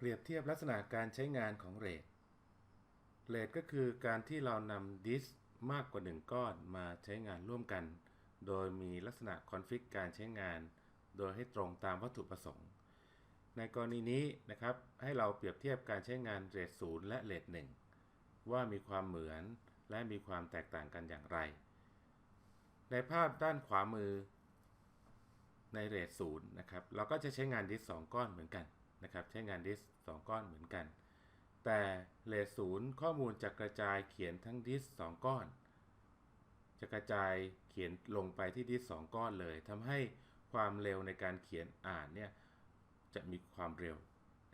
เปรียบเทียบลักษณะการใช้งานของเรทเรทก็คือการที่เรานำดิสมากกว่า 1 ก้อนมาใช้งานร่วมกัน โดยมีลักษณะคอนฟิกการใช้งาน โดยให้ตรงตามวัตถุประสงค์ ในกรณีนี้นะครับ ให้เราเปรียบเทียบการใช้งานเรท0และเรท1ว่ามีความเหมือนและมีความแตกต่างกันอย่างไร ในภาพด้านขวามือในเรทศูนย์นะครับ เราก็จะใช้งานดิสสองก้อนเหมือนกัน นะครับใช้งานดิสสองก้อนเหมือนกัน แต่เรทศูนย์ข้อมูลจะกระจายเขียนทั้งดิสสองก้อน จะกระจายเขียนลงไปที่ดิสสองก้อนเลยทำให้ความเร็วในการเขียนอ่านเนี่ยจะมีความเร็ว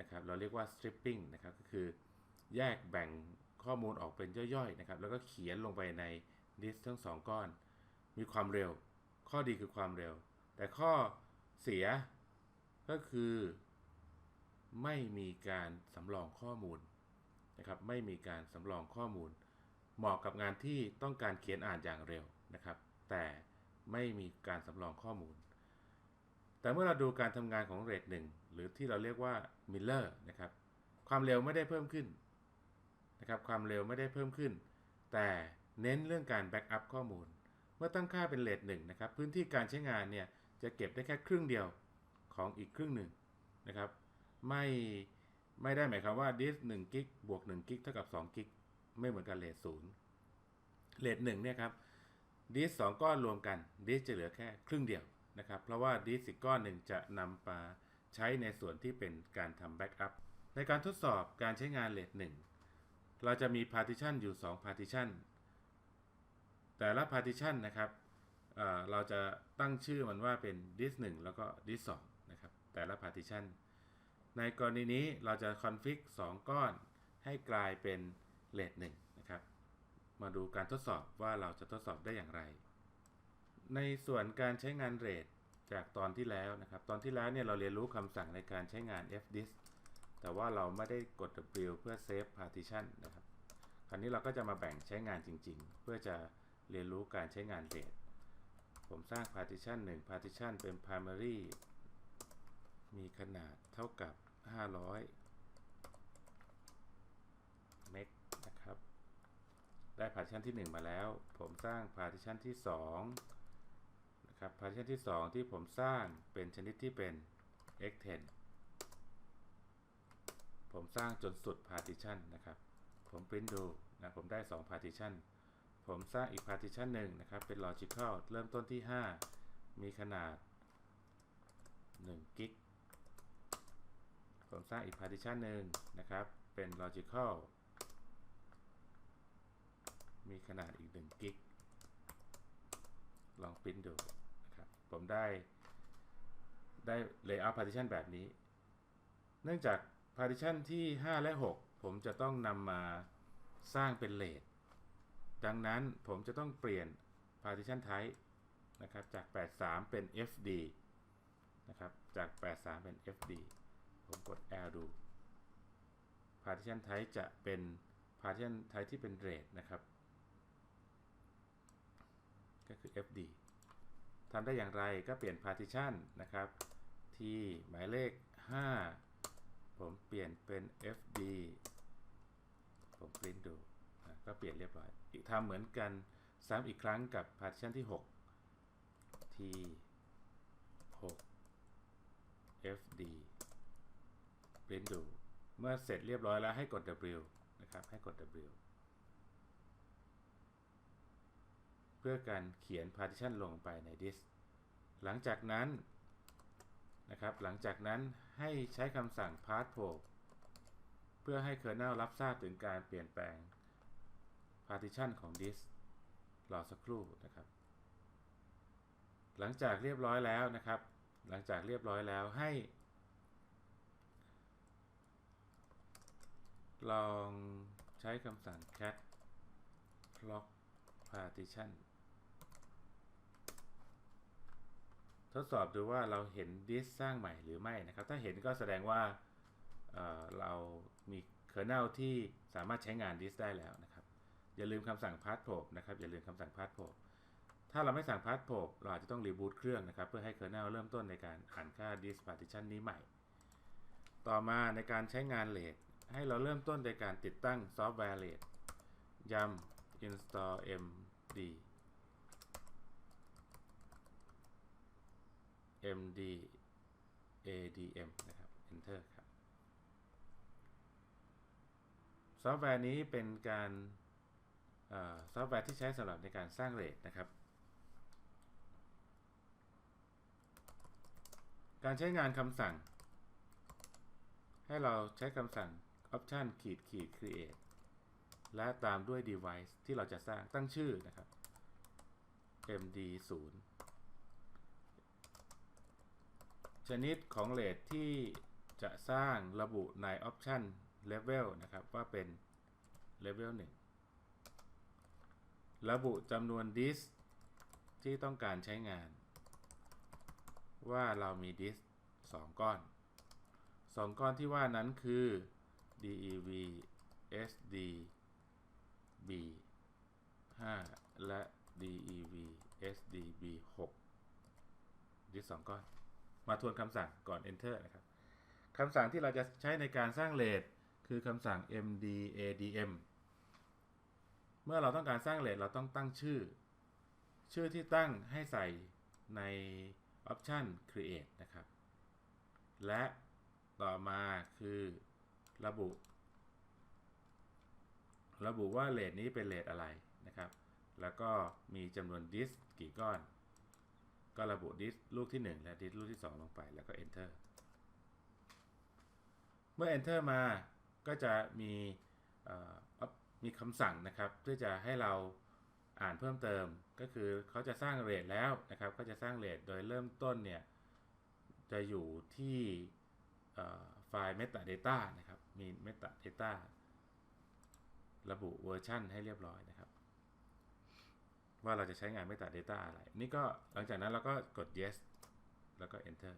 นะครับเราเรียกว่า stripping นะครับก็คือแยกแบ่งข้อมูลออกเป็นย่อยๆนะครับแล้วก็เขียนลงไปในดิสทั้งสองก้อน มีความเร็ว ข้อดีคือความเร็ว แต่ข้อเสียก็คือ ไม่มีการสำรองข้อมูลนะครับไม่มีการสำรองข้อมูล เหมาะกับงานที่ต้องการเขียนอ่านอย่างเร็วนะครับ แต่ไม่มีการสำรองข้อมูล แต่เมื่อเราดูการทำงานของเรทหนึ่งหรือที่เราเรียกว่ามิลเลอร์นะครับความเร็วไม่ได้เพิ่มขึ้นนะครับความเร็วไม่ได้เพิ่มขึ้น แต่เน้นเรื่องการแบ็กอัพข้อมูล เมื่อตั้งค่าเป็นเรทหนึ่งนะครับพื้นที่การใช้งานเนี่ยจะเก็บได้แค่ครึ่งเดียวของอีกครึ่งหนึ่งนะครับ ไม่ไม่ได้หมายความว่าดิส1กิกบวก1กิกเท่ากับ2กิกไม่เหมือนกันเรทศูนย์เรทหนึ่งเนี่ยครับดิสสองก้อนรวมกันดิสจะเหลือแค่ครึ่งเดียวนะครับ เพราะว่าดิสอีกก้อนหนึ่งจะนำมาใช้ในส่วนที่เป็นการทำแบ็กอัพในการทดสอบการใช้งานเรทหนึ่งเราจะมี partition อยู่ 2 partition แต่ละ partition นะครับเเราจะตั้งชื่อมันว่าเป็น disk 1 แล้วก็ disk 2นะครับ แต่ละ partition ในกรณีนี้เราจะ config 2ก้อนให้กลายเป็น rate 1นะครับ มาดูการทดสอบว่าเราจะทดสอบได้อย่างไร ในส่วนการใช้งาน rate จากตอนที่แล้วนะครับ ตอนที่แล้วเนี่ยเราเรียนรู้คำสั่งในการใช้งาน fdisk แต่ว่าเราไม่ได้กด W เพื่อ save partition นะครับ คราวนี้เราก็จะมาแบ่งใช้งานจริง ๆ เพื่อจะเรียนรู้การใช้งาน rate ผมสร้าง partition 1 partition เป็น primary มีขนาดเท่ากับ 500เมกนะครับ ได้ partition ที่ 1 มาแล้ว ผมสร้าง partition ที่2นะครับ partition ที่ 2 ที่ผมสร้างเป็นชนิดที่เป็น x10 ผมสร้างจนสุด partition นะครับ ผมปริ้นดูนะผมได้2 partition ผมสร้างอีก partition หนึ่งนะครับ เป็น logical เริ่มต้นที่ 5 มีขนาด1กิก ผมสร้างอีก partition หนึ่งนะครับ เป็น logical มีขนาดอีก1กิกลองปริ้นดูนะครับ ผมได้ได้ layout partition แบบนี้ เนื่องจาก partition ที่ 5 และ 6 ผมจะต้องนำมาสร้างเป็นเลทดังนั้นผมจะต้องเปลี่ยน partition type นะครับ จาก 83 เป็น fd นะครับ จาก 83 เป็น fd ผมกด L ดู partition type จะเป็น partition type ที่เป็น rate นะครับ ก็คือ fd ทำได้อย่างไรก็เปลี่ยน partition นะครับ ที่หมายเลข 5 ผมเปลี่ยนเป็น fd ผมปริ้นดูก็เปลี่ยนเรียบร้อย อีกทำเหมือนกันซ้ำอีกครั้งกับ partition ที่ 6 ที่ 6 fd ปริ้นดูเมื่อเสร็จเรียบร้อยแล้วให้กด W นะครับ ให้กด W เพื่อการเขียน partition ลงไปใน disk หลังจากนั้นนะครับ หลังจากนั้นให้ใช้คำสั่ง path probe เพื่อให้ kernel รับทราบถึงการเปลี่ยนแปลง partition ของ disk รอสักครู่นะครับ หลังจากเรียบร้อยแล้วนะครับ หลังจากเรียบร้อยแล้วให้ ลองใช้คำสั่ง cat lock partition ทดสอบดูว่าเราเห็นดิสสร้างใหม่หรือไม่นะครับ ถ้าเห็นก็แสดงว่าเเรามีเคอร์เนลที่สามารถใช้งานดิสได้แล้วนะครับ อย่าลืมคำสั่ง path probe นะครับ อย่าลืมคำสั่ง path probe ถ้าเราไม่สั่ง path probe เราอาจจะต้องรีบูตเครื่องนะครับ เพื่อให้เคอร์เนลเริ่มต้นในการอ่านค่า disk partition นี้ใหม่ ต่อมาในการใช้งานเลท ให้เราเริ่มต้นโดยการติดตั้งซอฟต์แวร์เลทยำ install md md adm นะครับ enter ครับ ซอฟต์แวร์นี้เป็นการซอฟต์แวร์ที่ใช้สำหรับในการสร้างเรทนะครับ การใช้งานคำสั่ง ให้เราใช้คำสั่ง option ขีดขีด create และตามด้วย device ที่เราจะสร้างตั้งชื่อนะครับ md 0ชนิดของเลทที่จะสร้างระบุใน option level นะครับ ว่าเป็น level 1 ระบุจำนวน disk ที่ต้องการใช้งาน ว่าเรามี disk 2ก้อน 2 ก้อนที่ว่านั้นคือ dev sd b 5 และ dev sd b 6 disk 2ก้อน มาทวนคำสั่งก่อน enter นะครับคำสั่งที่เราจะใช้ในการสร้างเลทคือคำสั่ง mdadm เมื่อเราต้องการสร้างเลทเราต้องตั้งชื่อ ชื่อที่ตั้งให้ใส่ใน option create นะครับ และต่อมาคือ ระบุ ระบุว่าเลทนี้เป็นเลทอะไรนะครับ แล้วก็มีจำนวนดิสกี่ก้อน ก็ระบุดิสลูกที่ 1 และดิสลูกที่ 2 ลงไปแล้วก็ enter เมื่อ enter มาก็จะมีมีคำสั่งนะครับเพื่อจะให้เราอ่านเพิ่มเติมก็คือเขาจะสร้างเรทแล้วนะครับ ก็จะสร้างเรทโดยเริ่มต้นเนี่ยจะอยู่ที่ ล์ metadata นะครับ มี metadata ระบุเวอร์ชันให้เรียบร้อยนะครับ ว่าเราจะใช้งาน metadata อะไร นี่ก็หลังจากนั้นเราก็กด yes แล้วก็ enter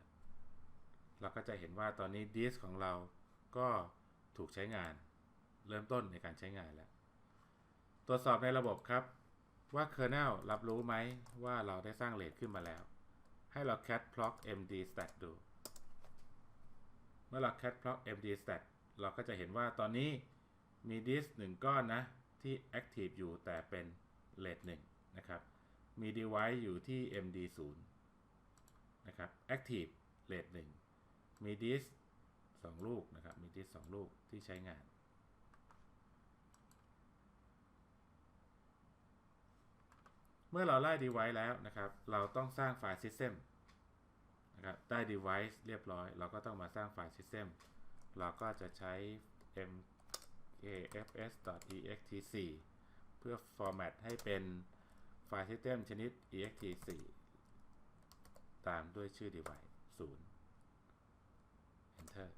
เราก็จะเห็นว่าตอนนี้ disk ของเราก็ถูกใช้งาน เริ่มต้นในการใช้งานแล้ว ตรวจสอบในระบบครับ ว่า kernel รับรู้ไหมว่าเราได้สร้างเลทขึ้นมาแล้ว ให้เรา cat proc md stat ดู เมื่อเรา cat proc md stat เราก็จะเห็นว่าตอนนี้มีดิสหนึ่งก้อนนะ ที่ active อยู่แต่เป็นเลทหนึ่งนะครับ มี device อยู่ที่ md 0นะครับ active เลทหนึ่งมีดิสสองลูกนะครับ มีดิสสองลูกที่ใช้งานเมื่อเราไล่ device แล้วนะครับ เราต้องสร้างไฟล์ system นะครับได้ device เรียบร้อย เราก็ต้องมาสร้างไฟล์ system เราก็จะใช้ mkfs.ext4 เพื่อ format ให้เป็นไฟล์ system ชนิด ext4 ตามด้วยชื่อ device 0 enter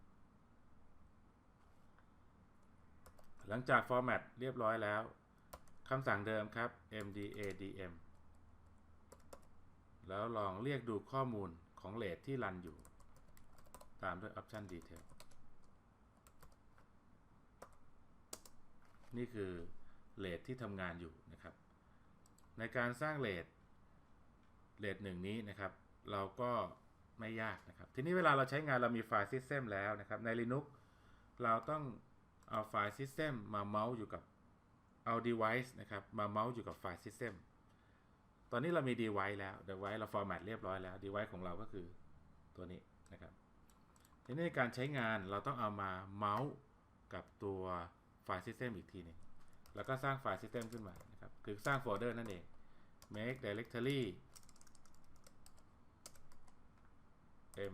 หลังจาก format เรียบร้อยแล้วคำสั่งเดิมครับ mdadm แล้วลองเรียกดูข้อมูล ของเลทที่รันอยู่ ตามด้วย option detail นี่คือเลทที่ทำงานอยู่นะครับ ในการสร้างเลทเลทหนึ่งนี้นะครับ เราก็ไม่ยากนะครับ ทีนี้เวลาเราใช้งานเรามีไฟล์ System แล้วนะครับ ใน Linux เราต้องเอาไฟล์ System มาเมาส์อยู่กับเอา device นะครับ มาเมาส์อยู่กับไฟล์ System ตอนนี้เรามี device แล้ว device เรา format เรียบร้อยแล้ว device ของเราก็คือตัวนี้นะครับ ทีนี้การใช้งานเราต้องเอามาเมาส์กับตัวไฟล์ System อีกทีนึงแล้วก็สร้างไฟล์ System ขึ้นมานะครับ คือสร้างโฟลเดอร์นั่นเอง make directory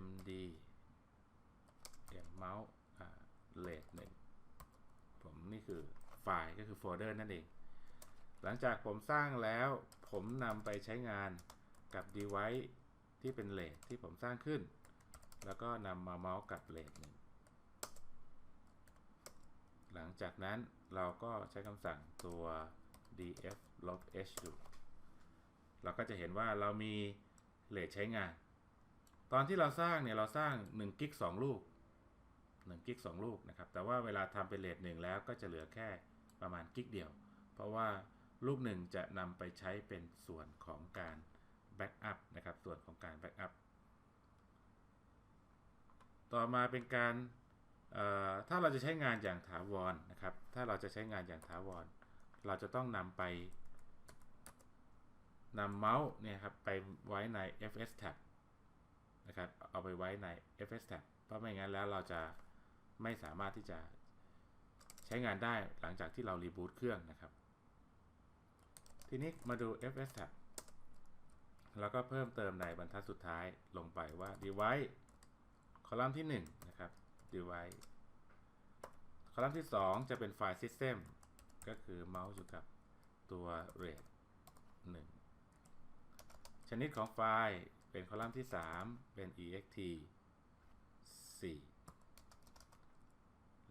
md m mouse เลทหนึ่งผมนี่คือไฟล์ก็คือโฟลเดอร์นั่นเอง หลังจากผมสร้างแล้ว ผมนำไปใช้งานกับ device ที่เป็นเลทที่ผมสร้างขึ้น แล้วก็นำมาเมาส์กับเลทหนึ่งหลังจากนั้นเราก็ใช้คำสั่งตัว df l o h ดู เราก็จะเห็นว่าเรามีเลทใช้งาน ตอนที่เราสร้างเนี่ยเราสร้าง1กิก2ลูก1กิก2ลูกนะครับ แต่ว่าเวลาทำเป็นเลทหนึ่งแล้วก็จะเหลือแค่ประมาณกิกเดียว เพราะว่า ลูกหนึ่งจะนำไปใช้เป็นส่วนของการแบ็กอัพนะครับ ส่วนของการแบ็กอัพ ต่อมาเป็นการถ้าเราจะใช้งานอย่างถาวรนะครับ ถ้าเราจะใช้งานอย่างถาวร เราจะต้องนำไปนำเมาส์เนี่ยครับไปไว้ใน fs tab นะครับ เอาไปไว้ใน fs tab เพราะไม่งั้นแล้วเราจะไม่สามารถที่จะใช้งานได้หลังจากที่เรารีบูตเครื่องนะครับ ทีนี้มาดู fs tab แล้วก็เพิ่มเติมในบรรทัดสุดท้ายลงไปว่า device คอลัมน์ที่ 1 นะครับ device คอลัมน์ที่ 2 จะเป็นไฟล์ system ก็คือเมาส์อยู่กับตัว rate 1 ชนิดของไฟล์เป็นคอลัมน์ที่ 3 เป็น ext 4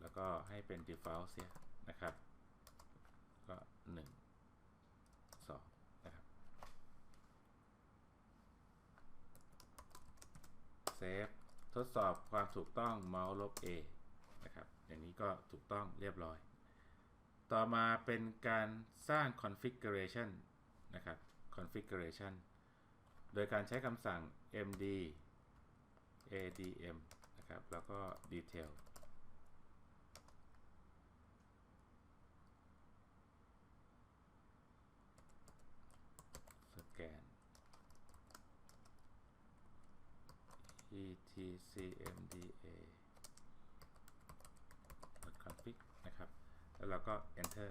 แล้วก็ให้เป็น default เสียนะครับ ก็ 1 2 นะครับ เซฟ ทดสอบความถูกต้องเมาส์ลบ A นะครับ อย่างนี้ก็ถูกต้องเรียบร้อย ต่อมาเป็นการสร้าง configuration นะครับ configuration โดยการใช้คำสั่ง md adm นะครับ แล้วก็ detail สแกน etcmda config นะครับ แล้วเราก็ enter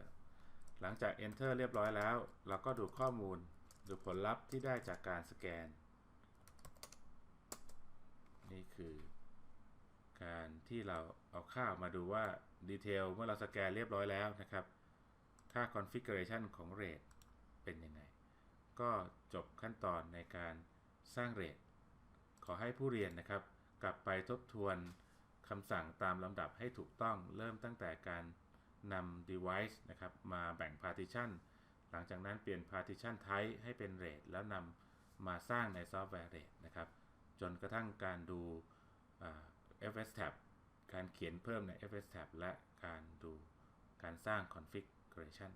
หลังจาก enter เรียบร้อยแล้ว เราก็ดูข้อมูล ดูผลลัพธ์ที่ได้จากการสแกน นี่คือการที่เราเอาค่ามาดูว่าดีเทลเมื่อเราสแกนเรียบร้อยแล้วนะครับ ค่า configuration ของ rate เป็นยังไง ก็จบขั้นตอนในการสร้าง rate ขอให้ผู้เรียนนะครับ กลับไปทบทวนคำสั่งตามลำดับให้ถูกต้องเริ่มตั้งแต่การนำ device นะครับมาแบ่ง partition หลังจากนั้นเปลี่ยน partition type ให้เป็น rate แล้วนำมาสร้างในซอฟต์แวร์ rate นะครับ จนกระทั่งการดู fs tab การเขียนเพิ่มใน fs tab และการดูการสร้าง configuration